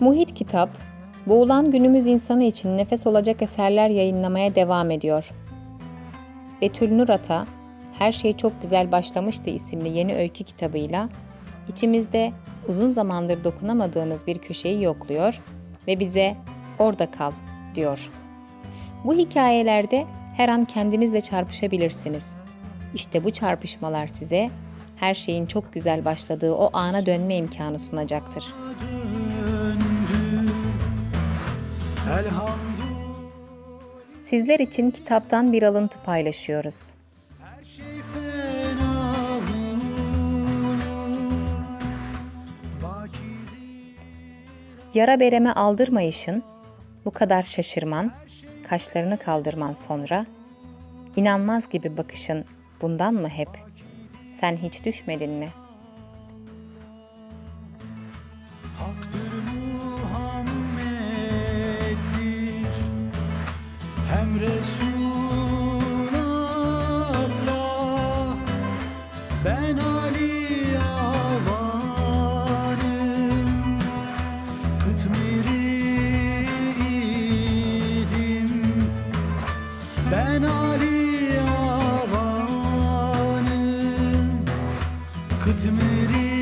Muhit Kitap, boğulan günümüz insanı için nefes olacak eserler yayınlamaya devam ediyor. Betül Nur Ata, Her Şey Çok Güzel Başlamıştı isimli yeni öykü kitabıyla içimizde uzun zamandır dokunamadığımız bir köşeyi yokluyor ve bize orada kal diyor. Bu hikayelerde her an kendinizle çarpışabilirsiniz. İşte bu çarpışmalar size her şeyin çok güzel başladığı o ana dönme imkanı sunacaktır. Sizler için kitaptan bir alıntı paylaşıyoruz. Yara bereme aldırmayışın, bu kadar şaşırman, kaşlarını kaldırman sonra, inanmaz gibi bakışın bundan mı hep? Sen hiç düşmedin mi?'' Resulallah Ben Ali'ye avarım Kıtmiri Ben Ali'ye avarım Kıtmiri